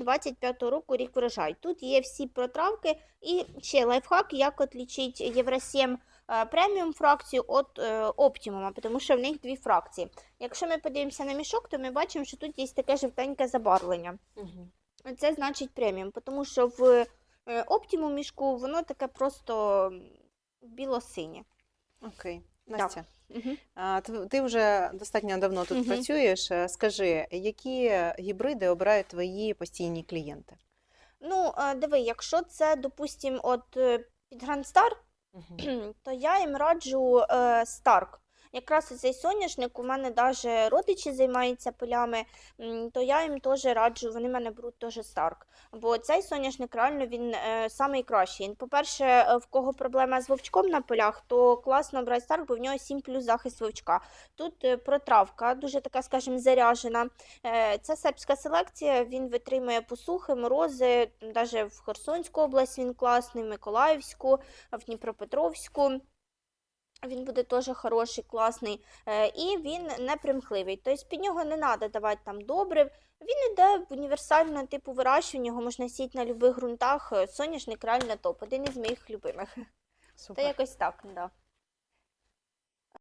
25 року рік врожай. Тут є всі протравки і ще лайфхак, як отлічити Євросім е, преміум фракцію від е, оптимума, тому що в них дві фракції. Якщо ми подивимося на мішок, то ми бачимо, що тут є таке жовтеньке забарвлення. Мгм. Це значить преміум, тому що в е, оптимум мішку воно таке просто біло-синє. Окей. Так. Настя, Угу. ти- вже достатньо давно тут працюєш. Е, Скажи, які гібриди обирають твої постійні клієнти? Ну, е, диви, якщо це, допустим, от е, під Грандстар, Мгм. то я їм раджу е, Старк. Якраз цей соняшник у мене навіть родичі займаються полями, то я їм теж раджу, вони мене беруть теж Старк. Бо цей соняшник реально він е, самий кращий. По-перше, е, в кого проблема з вовчком на полях, то класно брати Старк, бо в нього 7 плюс захист вовчка. Тут е, протравка, дуже така, скажімо, заряжена. Е, Це сербська селекція, він витримує посухи, морози, навіть в Херсонську область він класний, Миколаївську, в Дніпропетровську. Він буде теж хороший, класний. Е, І він не примхливий. Тобто під нього не треба давати там добрив. Він йде універсально типу вирощування, його можна сіяти на будь-яких ґрунтах. Соняшник реально топ, один із моїх любимих. Та Супер. якось так, да.